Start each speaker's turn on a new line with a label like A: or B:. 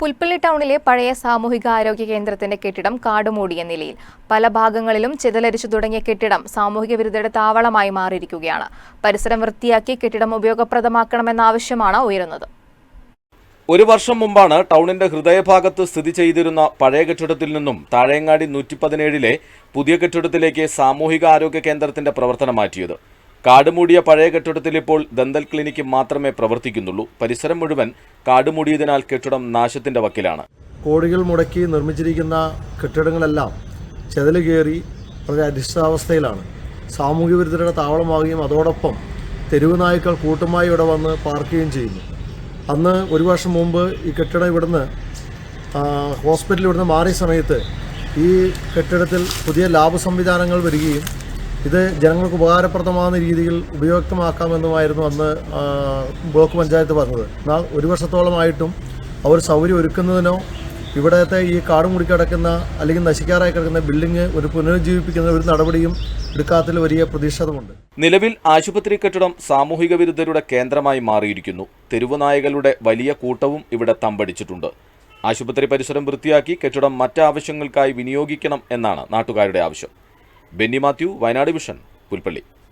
A: പുൽപ്പള്ളി ടൗണിലെ പഴയ സാമൂഹികാരോഗ്യ കേന്ദ്രത്തിന്റെ കെട്ടിടം കാടുമൂടിയ നിലയിൽ. പല ഭാഗങ്ങളിലും ചിതലരിച്ചു തുടങ്ങിയ കെട്ടിടം സാമൂഹിക വിരുദ്ധയുടെ താവളമായി മാറിയിരിക്കുകയാണ്. പരിസരം വൃത്തിയാക്കി കെട്ടിടം ഉപയോഗപ്രദമാക്കണമെന്ന ആവശ്യമാണ് ഉയരുന്നത്.
B: ഒരു വർഷം മുമ്പാണ് ടൗണിന്റെ ഹൃദയഭാഗത്ത് സ്ഥിതി ചെയ്തിരുന്ന പഴയ കെട്ടിടത്തിൽ നിന്നും താഴേങ്ങാടി നൂറ്റി പതിനേഴിലെ പുതിയ കെട്ടിടത്തിലേക്ക് സാമൂഹിക ആരോഗ്യ കേന്ദ്രത്തിന്റെ പ്രവർത്തനം മാറ്റിയത്. കാടുമൂടിയ പഴയ കെട്ടിടത്തിൽ ഇപ്പോൾ ദന്തൽ ക്ലിനിക്ക് മാത്രമേ പ്രവർത്തിക്കുന്നുള്ളൂ. പരിസരം മുഴുവൻ കാടുമൂടിയതിനാൽ കെട്ടിടം നാശത്തിന്റെ വക്കിലാണ്.
C: കോടികൾ മുടക്കി നിർമ്മിച്ചിരിക്കുന്ന കെട്ടിടങ്ങളെല്ലാം ചെതൽ കയറി വളരെ അധിഷ്ഠിതാവസ്ഥയിലാണ് സാമൂഹ്യ വിരുദ്ധരുടെ താവളമാവുകയും അതോടൊപ്പം തെരുവ് നായ്ക്കൾ കൂട്ടമായി ഇവിടെ വന്ന് പാർക്കുകയും ചെയ്യുന്നു. അന്ന് ഒരു വർഷം മുമ്പ് ഈ കെട്ടിടം ഇവിടുന്ന് ഹോസ്പിറ്റൽ ഇവിടുന്ന് മാറിയ സമയത്ത് ഈ കെട്ടിടത്തിൽ പുതിയ ലാബ് സംവിധാനങ്ങൾ വരികയും ഇത് ജനങ്ങൾക്ക് ഉപകാരപ്രദമാകുന്ന രീതിയിൽ ഉപയോക്തമാക്കാമെന്നുമായിരുന്നു അന്ന് ബ്ലോക്ക് പഞ്ചായത്ത് പറഞ്ഞത്. എന്നാൽ ഒരു വർഷത്തോളമായിട്ടും അവർ സൗകര്യം ഒരുക്കുന്നതിനോ ഇവിടത്തെ ഈ കാട് മുടിക്കിടക്കുന്ന അല്ലെങ്കിൽ നശിക്കാറായി കിടക്കുന്ന ബിൽഡിംഗ് ഒരു പുനരുജ്ജീവിപ്പിക്കുന്ന ഒരു നടപടിയും എടുക്കാത്തതിൽ വലിയ പ്രതിഷേധമുണ്ട്
B: നിലവിൽ ആശുപത്രി കെട്ടിടം സാമൂഹിക വിരുദ്ധരുടെ കേന്ദ്രമായി മാറിയിരിക്കുന്നു. തെരുവുനായകളുടെ വലിയ കൂട്ടവും ഇവിടെ തമ്പടിച്ചിട്ടുണ്ട്. ആശുപത്രി പരിസരം വൃത്തിയാക്കി കെട്ടിടം മറ്റാവശ്യങ്ങൾക്കായി വിനിയോഗിക്കണം എന്നാണ് നാട്ടുകാരുടെ ആവശ്യം. ബെന്നി മാത്യു വയനാട് വിഷൻ പുൽപ്പള്ളി.